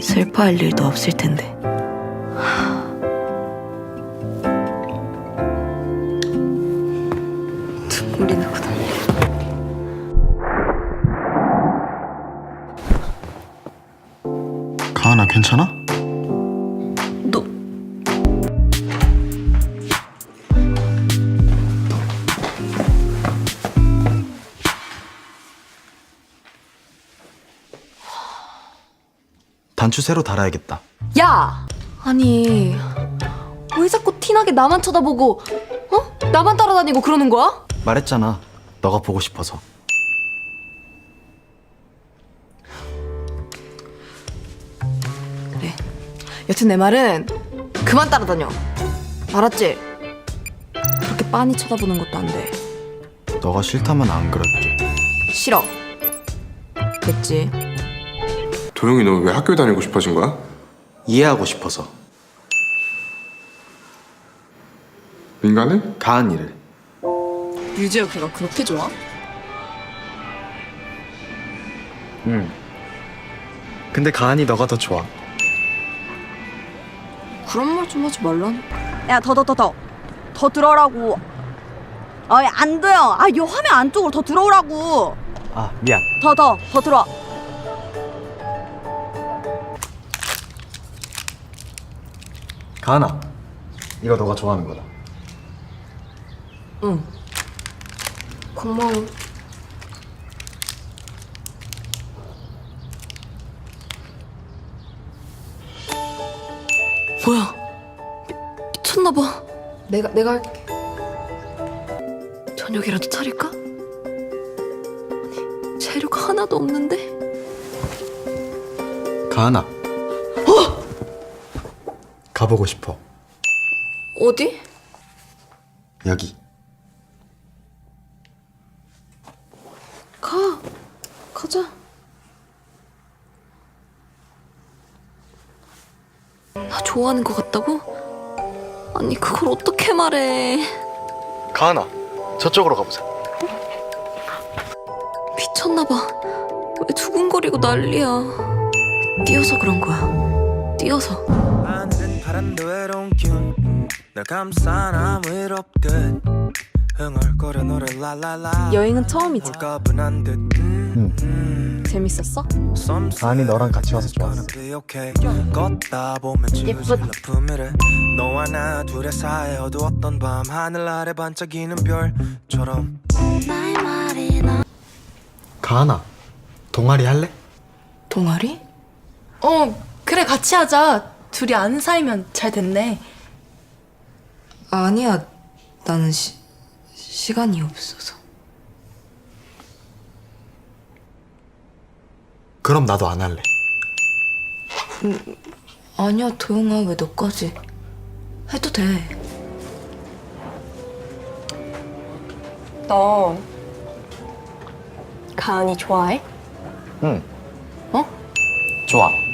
슬퍼할 일도 없을 텐데. 눈물이 나구나. 가은아 괜찮아? 단추 새로 달아야겠다. 야! 아니 왜 자꾸 티나게 나만 쳐다보고 어? 나만 따라다니고 그러는 거야? 말했잖아. 너가 보고 싶어서. 그래 여튼 내 말은 그만 따라다녀 알았지? 그렇게 빤히 쳐다보는 것도 안 돼 너가 싫다면 안 그럴게. 싫어 됐지? 도영이 너 왜 학교 다니고 싶어진 거야? 이해하고 싶어서. 민간해? 가은이를. 유지가 걔가 그렇게 좋아? 응. 근데 가은이 너가 더 좋아. 그런 말 좀 하지 말란 야, 더, 더, 더, 더. 더 들어오라고. 어이, 안 돼요. 아, 요 화면 안쪽으로 더 들어오라고. 아 미안. 더, 더, 더 들어와. 가은아. 이거 너가 좋아하는 거다. 응 고마워 뭐야 미, 미쳤나봐 내가 내가 할게 저녁이라도 차릴까? 아니 재료가 하나도 없는데. 어! 가보고 싶어. 어디? 여기. 가 가자 나 좋아하는 것 같다고? 아니 그걸 어떻게 말해 가은아. 저쪽으로 가보자. 미쳤나 봐 왜 두근거리고 난리야 뛰어서 그런 거야 뛰어서 파란데 외로운 기운 널 감싼 아무 일 없듯 흥얼거려 노래 랄랄라 여행은 처음이지. 듯 음, 음. 재밌었어? Some 아니, 너랑 같이 와서 좋았어. 걷다 보면 지우질 러품이래 너와 나 둘의 사이에 어두웠던 밤 하늘 아래 반짝이는 별처럼 가은아. 동아리 할래? 동아리? 어, 그래 같이 하자. 둘이 아는 사이면 잘 됐네. 아니야. 나는 시, 시간이 없어서. 그럼 나도 안 할래. 아니야, 도영아. 왜 너까지? 해도 돼. 너 가은이 좋아해? 응. 어? 좋아.